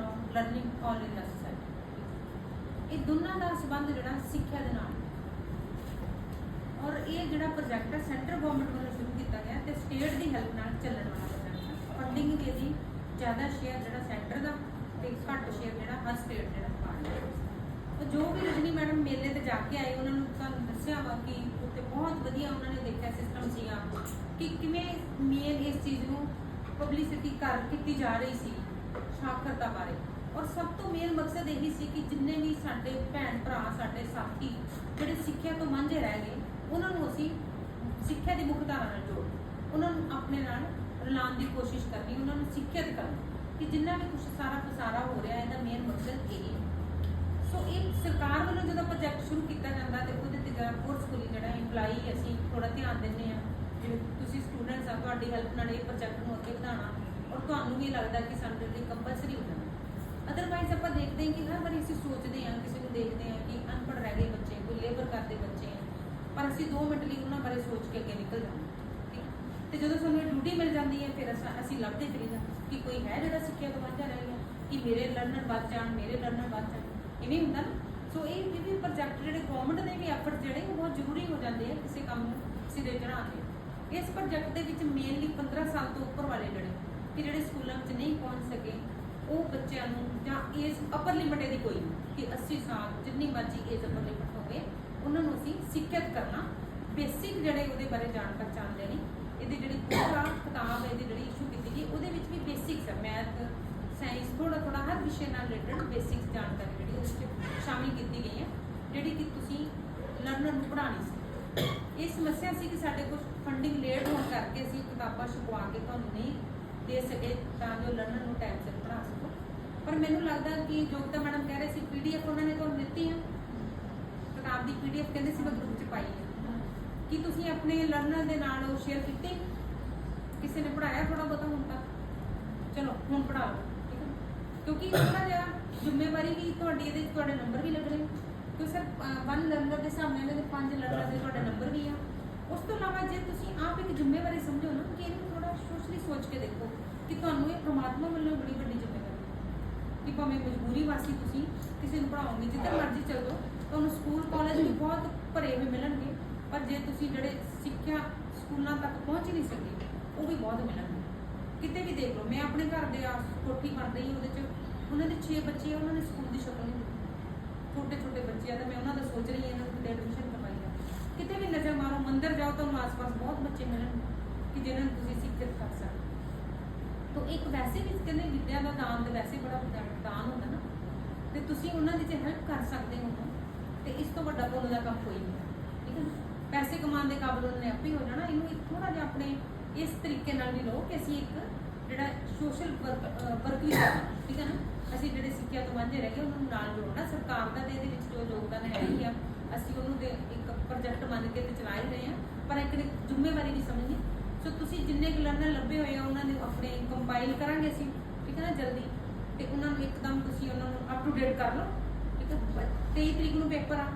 Living life long learning all in ਇਹ ਦੋਨਾਂ ਦਾ ਸੰਬੰਧ ਜਿਹੜਾ ਸਿੱਖਿਆ ਦੇ ਨਾਲ। ਔਰ ਇਹ ਜਿਹੜਾ ਪ੍ਰੋਜੈਕਟ ਹੈ ਸੈਂਟਰ ਗਵਰਨਮੈਂਟ ਵੱਲੋਂ ਸ਼ੁਰੂ ਕੀਤਾ ਗਿਆ ਤੇ ਸਟੇਟ ਦੀ ਹੈਲਪ ਨਾਲ ਚੱਲਣ ਵਾਲਾ ਪ੍ਰੋਜੈਕਟ ਹੈ ਫੰਡਿੰਗ ਇਹਦੀ ਜ਼ਿਆਦਾ ਸ਼ੇਅਰ ਜਿਹੜਾ ਸੈਂਟਰ ਦਾ ਤੇ ਘੱਟ ਸ਼ੇਅਰ ਜਿਹੜਾ ਹਰ ਸਟੇਟ ਜਿਹੜਾ ਪਾ ਜੋ ਵੀ ਰਜਨੀ ਮੈਡਮ ਮੇਲੇ ਤੇ ਜਾ ਕੇ ਆਏ, ਉਹਨਾਂ ਨੂੰ ਤੁਹਾਨੂੰ ਦੱਸਿਆ ਵਾ ਕਿ ਉੱਥੇ ਬਹੁਤ ਵਧੀਆ ਉਹਨਾਂ ਨੇ ਦੇਖਿਆ ਸਿਸਟਮ ਸੀਗਾ ਕਿ ਕਿਵੇਂ ਮੇਨ ਇਸ ਚੀਜ਼ ਨੂੰ ਪਬਲਿਸਿਟੀ ਕਰ ਕੀਤੀ ਜਾ ਰਹੀ ਸੀ। ਸਾਖਰਤਾ ਬਾਰੇ। ਔਰ ਸਭ ਤੋਂ ਮੇਨ ਮਕਸਦ ਇਹੀ ਸੀ ਕਿ ਜਿੰਨੇ ਵੀ ਸਾਡੇ ਭੈਣ ਭਰਾ, ਸਾਡੇ ਸਾਥੀ ਜਿਹੜੇ ਸਿੱਖਿਆ ਤੋਂ ਵਾਂਝੇ ਰਹਿ ਗਏ, ਉਹਨਾਂ ਨੂੰ ਅਸੀਂ ਸਿੱਖਿਆ ਦੀ ਮੁੱਖ ਧਾਰਾ ਨਾਲ ਜੋੜ ਉਹਨਾਂ ਨੂੰ ਆਪਣੇ ਨਾਲ ਰਲਾਉਣ ਦੀ ਕੋਸ਼ਿਸ਼ ਕਰਨੀ, ਉਹਨਾਂ ਨੂੰ ਸਿੱਖਿਅਤ ਕਰਨਾ। ਕਿ ਜਿੰਨਾ ਵੀ ਕੁਝ ਸਾਰਾ ਪਸਾਰਾ ਹੋ ਰਿਹਾ, ਇਹਦਾ ਮੇਨ ਮਕਸਦ ਇਹ ਹੈ। ਸੋ ਇਹ ਸਰਕਾਰ ਵੱਲੋਂ ਜਦੋਂ ਪ੍ਰੋਜੈਕਟ ਸ਼ੁਰੂ ਕੀਤਾ ਜਾਂਦਾ ਤੇ ਉਹਦੇ ਤੇ ਜਰਾ ਫੋਰਸਫੁਲੀ ਜਿਹੜਾ EMPLOYE ਅਸੀਂ ਥੋੜਾ ਧਿਆਨ ਦਿੰਦੇ ਆ ਜਿਵੇਂ ਤੁਸੀਂ ਸਟੂਡੈਂਟਸ ਆ, ਤੁਹਾਡੀ ਹੈਲਪ ਨਾਲ ਇਹ ਪ੍ਰੋਜੈਕਟ ਨੂੰ ਅੱਗੇ ਵਧਾਉਣਾ। ਔਰ ਤੁਹਾਨੂੰ ਵੀ ਲੱਗਦਾ ਕਿ ਸਾਨੂੰ ਲਈ ਕੰਪਲਸਰੀ ਹੋ ਜਾਣਾ। ਅਦਰਵਾਈਜ਼ ਆਪਾਂ ਦੇਖਦੇ ਹਾਂ ਕਿ ਹਰ ਵਾਰੀ ਅਸੀਂ ਸੋਚਦੇ ਹਾਂ, ਕਿਸੇ ਨੂੰ ਦੇਖਦੇ ਹਾਂ ਕਿ ਅਨਪੜ੍ਹ ਰਹਿ ਗਏ ਬੱਚੇ, ਕੋਈ ਲੇਬਰ ਕਰਦੇ ਬੱਚੇ ਆ ਪਰ ਅਸੀਂ 2 ਮਿੰਟ ਲਈ ਉਹਨਾਂ ਬਾਰੇ ਸੋਚ ਕੇ ਅੱਗੇ ਨਿਕਲ ਜਾਂਦੇ ਠੀਕ ਹੈ? ਤੇ ਜਦੋਂ ਸਾਨੂੰ ਡਿਊਟੀ ਮਿਲ ਜਾਂਦੀ ਹੈ, ਫਿਰ ਅਸਾਂ- ਅਸੀਂ ਲੱਭਦੇ ਫਿਰੀਦਾ ਕਿ ਕੋਈ ਹੈ ਜਿਹੜਾ ਸਿੱਖਿਆ ਤੋਂ ਵਾਂਝਾ ਰਹਿ ਗਿਆ, ਕਿ ਮੇਰੇ ਲਰਨਰ ਵੱਧ ਜਾਣ, ਮੇਰੇ ਲਰਨਰ ਵੱਧ ਜਾਣ। ਇਵੇਂ ਹੁੰਦਾ ਨਾ। ਸੋ ਇਹ ਇਹ ਵੀ ਪ੍ਰੋਜੈਕਟ ਜਿਹੜੇ ਗਵਰਨਮੈਂਟ ਦੇ ਵੀ ਐਫਰਟ ਜਿਹੜੇ, ਉਹ ਬਹੁਤ ਜ਼ਰੂਰੀ ਹੋ ਜਾਂਦੇ ਆ ਕਿਸੇ ਕੰਮ ਨੂੰ ਸਿਰੇ ਚੜਾਉਣ ਲਈ ਇਸ ਪ੍ਰੋਜੈਕਟ ਦੇ ਵਿੱਚ ਮੇਨਲੀ 15 ਸਾਲ ਤੋਂ ਉੱਪਰ ਵਾਲੇ ਜਿਹੜੇ ਕਿ ਜਿਹੜੇ ਸਕੂਲਾਂ ਵਿੱਚ ਨਹੀਂ ਪਹੁੰਚ ਸਕੇ, ਉਹ ਬੱਚਿਆਂ ਨੂੰ ਜਾਂ ਏਜ ਅਪਰ ਲਿਮਿਟ ਇਹਦੀ ਕੋਈ ਕਿ 80 ਸਾਲ ਜਿੰਨੀ ਮਰਜ਼ੀ ਏਜ ਅਪਰ ਲਿਮਟ ਹੋਵੇ, ਉਹਨਾਂ ਨੂੰ ਅਸੀਂ ਸਿੱਖਿਅਤ ਕਰਨਾ ਬੇਸਿਕ ਜਿਹੜੇ ਉਹਦੇ ਬਾਰੇ ਜਾਣ ਪਛਾਣ ਲੈਣੀ ਇਹਦੀ ਜਿਹੜੀ ਪੂਰਾ ਕਿਤਾਬ ਇਹਦੀ ਜਿਹੜੀ ਇਸ਼ੂ ਕੀਤੀ ਗਈ, ਉਹਦੇ ਵਿੱਚ ਵੀ ਬੇਸਿਕਸ ਹੈ ਮੈਥ ਸਾਇੰਸ ਥੋੜਾ ਥੋੜਾ ਹਰ ਵਿਸ਼ੇ ਨਾਲ ਰਿਲੇਟਡ ਬੇਸਿਕਸ ਜਾਣਕਾਰੀ ਜਿਹੜੀ ਉਸ ਵਿੱਚ ਸ਼ਾਮਿਲ ਕੀਤੀ ਗਈ ਹੈ, ਜਿਹੜੀ ਕਿ ਤੁਸੀਂ ਲਰਨਰ ਨੂੰ ਪੜ੍ਹਾਉਣੀ ਸੀ। ਇਹ ਸਮੱਸਿਆ ਸੀ ਕਿ ਸਾਡੇ ਕੋਲ ਫੰਡਿੰਗ ਲੇਟ ਹੋਣ ਕਰਕੇ ਅਸੀਂ ਕਿਤਾਬਾਂ ਛਪਵਾ ਕੇ ਤੁਹਾਨੂੰ ਨਹੀਂ ਦੇ ਸਕੇ ਤਾਂ ਜੋ ਲਰਨਰ ਨੂੰ ਟਾਈਮ ਸਿਰ ਪੜ੍ਹਾ ਸਕੋ। ਪਰ ਮੈਨੂੰ ਲੱਗਦਾ ਕਿ ਜੋਗਤਾ ਮੈਡਮ ਕਹਿ ਰਹੇ ਸੀ ਪੀਡੀਐਫ ਉਹਨਾਂ ਨੇ ਤੁਹਾਨੂੰ ਦਿੱਤੀ ਹੈ ਕਿਤਾਬ ਦੀ ਪੀਡੀਐਫ ਕਹਿੰਦੇ ਸੀ ਮੈਂ ਗਰੁੱਪ 'ਚ ਪਾਈ ਹੈ ਕੀ ਤੁਸੀਂ ਆਪਣੇ ਲਰਨਰ ਦੇ ਨਾਲ ਉਹ ਸ਼ੇਅਰ ਕੀਤੀ? ਕਿਸੇ ਨੇ ਪੜਾਇਆ ਥੋੜਾ ਬਹੁਤਾ ਹੁਣ ਤੱਕ? ਚਲੋ ਹੁਣ ਪੜਾਓ ਠੀਕ ਹੈ ਕਿਉਂਕਿ ਥੋੜਾ ਜਿਹਾ ਜ਼ਿੰਮੇਵਾਰੀ ਵੀ ਤੁਹਾਡੀ ਇਹਦੇ ਤੁਹਾਡੇ ਨੰਬਰ ਵੀ ਲੱਗਣੇ। ਕਿਉਂਕਿ ਸਰ ਵਨ ਲਰਨਰ ਦੇ ਸਾਹਮਣੇ ਇਹਨਾਂ ਦੇ ਪੰਜ ਲਰਨਰ ਦੇ ਤੁਹਾਡੇ ਨੰਬਰ ਵੀ ਆ। ਤੋਂ ਜੇ ਤੁਸੀਂ ਜ਼ਿੰਮੇਵਾਰੀ ਸਮਝੋ ਨਾ ਕਿ ਇਹਨੂੰ ਥੋੜਾ ਸੋਸ਼ਲੀ ਸੋਚ ਕੇ ਦੇਖੋ ਕਿ ਤੁਹਾਨੂੰ ਇਹ ਪ੍ਰਮਾਤਮਾ ਵੱਲੋਂ ਬੜੀ ਵੱਡੀ ਜ਼ਿੰਮੇਵਾਰੀ ਕਿ ਭਾਵੇਂ ਮਜਬੂਰੀ ਵਾਸੀ ਤੁਸੀਂ ਕਿਸੇ ਨੂੰ ਪੜਾਓਗੇ ਜਿੱਦਾਂ ਮਰਜ਼ੀ ਚੱਲੋ ਤੁਹਾਨੂੰ ਸਕੂਲ, ਕਾਲਜ ਵੀ ਬਹੁਤ ਭਰੇ ਹੋਏ ਮਿਲਣਗੇ, ਪਰ ਜੇ ਤੁਸੀਂ ਜਿਹੜੇ ਸਿੱਖਿਆ ਸਕੂਲਾਂ ਤੱਕ ਪਹੁੰਚ ਹੀ ਨਹੀਂ ਸਕੇ, ਉਹ ਵੀ ਬਹੁਤ ਮਿਲਣਗੇ। ਕਿਤੇ ਵੀ ਦੇਖ ਲਓ, ਮੈਂ ਆਪਣੇ ਘਰ ਦੇ ਆਸ ਕੋਠੀ ਬਣ ਰਹੀ ਉਹਦੇ ਚ ਉਹਨਾਂ ਦੇ 6 ਬੱਚੇ ਆ, ਉਹਨਾਂ ਨੇ ਸਕੂਲ ਦੀ ਸ਼ਕਲ ਨਹੀਂ ਛੋਟੇ ਛੋਟੇ ਬੱਚੇ ਆ, ਤਾਂ ਮੈਂ ਉਹਨਾਂ ਦਾ ਸੋਚ ਰਹੀ ਹਾਂ, ਇਹਨਾਂ ਨੂੰ ਕਿਤੇ ਐਡਮਿਸ਼ਨ ਨਜ਼ਰ ਜਾਓ ਤੁਹਾਨੂੰ ਆਸ-ਪਾਸ ਬਹੁਤ ਬੱਚੇ ਮਿਲਣ ਕਿ ਜਿਨ੍ਹਾਂ ਨੂੰ ਤੁਸੀਂ ਸਿੱਖਿਅਤ ਕਰ ਸਕਦੇ ਤੋ ਇੱਕ ਵੈਸੇ ਵੀ ਕਹਿੰਦੇ ਵਿੱਦਿਆ ਦਾ ਦਾਨ ਤੇ ਵੈਸੇ ਬੜਾ ਵੱਡਾ ਦਾਨ ਹੁੰਦਾ ਨਾ। ਤੇ ਤੁਸੀਂ ਉਹਨਾਂ ਦੀ ਜੇ ਹੈਲਪ ਕਰ ਸਕਦੇ ਹੋ ਨਾ, ਤੇ ਇਸ ਤੋਂ ਵੱਡਾ ਪੁੰਨ ਦਾ ਕੰਮ ਕੋਈ ਨਹੀਂ ਹੈ। ਠੀਕ ਹੈ ਪੈਸੇ ਕਮਾਉਣ ਦੇ ਕਾਬਲ ਉਹਨਾਂ ਨੇ ਆਪੇ ਹੋ ਜਾਣਾ। ਇਹਨੂੰ ਇੱਕ ਥੋੜਾ ਜਿਹਾ ਆਪਣੇ ਇਸ ਤਰੀਕੇ ਨਾਲ ਵੀ ਲਓ ਕਿ ਅਸੀਂ ਇੱਕ ਜਿਹੜਾ ਸੋਸ਼ਲ ਵਰਕ ਵਰਕ ਵੀ ਕਰਨਾ। ਠੀਕ ਹੈ ਨਾ? ਅਸੀਂ ਜਿਹੜੇ ਸਿੱਖਿਆ ਤੋਂ ਵਾਂਝੇ ਰਹਿ ਗਏ ਉਹਨਾਂ ਨੂੰ ਨਾਲ ਜੋੜਨਾ। ਸਰਕਾਰ ਦਾ ਤੇ ਇਹਦੇ ਵਿੱਚ ਜੋ ਯੋਗਦਾਨ ਹੈ ਹੀ ਆ ਅਸੀਂ ਉਹਨੂੰ ਦੇ ਇੱਕ ਪ੍ਰੋਜੈਕਟ ਮੰਨ ਕੇ ਤੇ ਚਲਾ ਹੀ ਰਹੇ ਹਾਂ ਪਰ ਇੱਕ ਨੇ ਜ਼ਿੰਮੇਵਾਰੀ ਵੀ ਸਮਝਣੀ। ਸੋ ਤੁਸੀਂ ਜਿੰਨੇ ਕੁ ਲਰਨਰ ਲੱਭੇ ਹੋਏ ਆ, ਉਹਨਾਂ ਦੇ ਆਪਣੇ ਕੰਪਾਈਲ ਕਰਾਂਗੇ ਅਸੀਂ, ਠੀਕ ਹੈ ਨਾ, ਜਲਦੀ। ਤੇ ਉਹਨਾਂ ਨੂੰ ਇੱਕਦਮ ਤੁਸੀਂ ਉਹਨਾਂ ਨੂੰ ਅਪ ਟੂ ਡੇਟ ਕਰ ਲਓ, ਠੀਕ ਹੈ। 23 ਤਰੀਕ ਨੂੰ ਪੇਪਰ ਆ।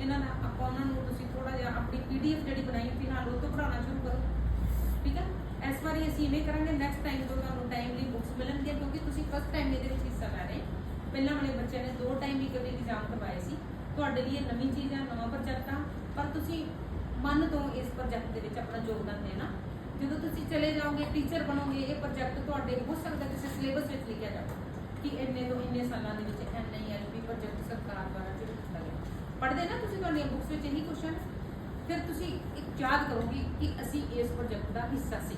ਇਹਨਾਂ ਦਾ ਆਪਾਂ ਉਹਨਾਂ ਨੂੰ ਤੁਸੀਂ ਥੋੜਾ ਜਿਹਾ ਆਪਣੀ ਪੀਡੀਐਫ ਜਿਹੜੀ ਬਣਾਈ ਹੈ ਫਿਲਹਾਲ ਉਹ ਤੋਂ ਪੜਾਉਣਾ ਸ਼ੁਰੂ ਕਰੋ, ਠੀਕ ਹੈ। ਇਸ ਵਾਰੀ ਅਸੀਂ ਇਵੇਂ ਕਰਾਂਗੇ ਨੈਕਸਟ ਟਾਈਮ ਤੋਂ ਤੁਹਾਨੂੰ ਟਾਈਮਲੀ ਬੁੱਕਸ ਮਿਲਣਗੀਆਂ, ਕਿਉਂਕਿ ਤੁਸੀਂ ਫਸਟ ਟਾਈਮ ਇਹਦੇ ਵਿੱਚ ਹਿੱਸਾ ਲੈ ਰਹੇ ਪਹਿਲਾਂ ਵਾਲੇ ਬੱਚਿਆਂ ਨੇ ਦੋ ਟਾਈਮ ਹੀ ਕਦੇ ਐਗਜ਼ਾਮ ਕਰਵਾਏ ਸੀ। ਤੁਹਾਡੇ ਲਈ ਇਹ ਨਵੀਂ ਚੀਜ਼ ਹੈ, ਨਵਾਂ ਪ੍ਰੋਜੈਕਟ ਆ, ਪਰ ਤੁਸੀਂ ਮਨ ਤੋਂ ਇਸ ਪ੍ਰੋਜੈਕਟ ਦੇ ਵਿੱਚ ਆਪਣਾ ਯੋਗਦਾਨ ਦੇਣਾ। ਜਦੋਂ ਤੁਸੀਂ ਚਲੇ ਜਾਓਗੇ ਟੀਚਰ ਬਣੋਗੇ, ਇਹ ਪ੍ਰੋਜੈਕਟ ਤੁਹਾਡੇ, ਹੋ ਸਕਦਾ ਕਿਸੇ ਸਿਲੇਬਸ ਵਿੱਚ ਲਿਖਿਆ ਜਾਵੇ ਕਿ ਇੰਨੇ ਤੋਂ ਇੰਨੇ ਸਾਲਾਂ ਦੇ ਵਿੱਚ ਐਨਆਈਐਲਪੀ ਪ੍ਰੋਜੈਕਟ ਸਰਕਾਰ ਦੁਆਰਾ ਸ਼ੁਰੂ ਕੀਤਾ ਗਿਆ। ਪੜ੍ਹਦੇ ਨਾ ਤੁਸੀਂ ਤੁਹਾਡੀਆਂ ਬੁੱਕਸ ਵਿੱਚ ਇਹੀ ਕੁਐਸਚਨ ਫਿਰ ਤੁਸੀਂ ਇੱਕ ਯਾਦ ਕਰੋਗੇ ਕਿ ਅਸੀਂ ਇਸ ਪ੍ਰੋਜੈਕਟ ਦਾ ਹਿੱਸਾ ਸੀ।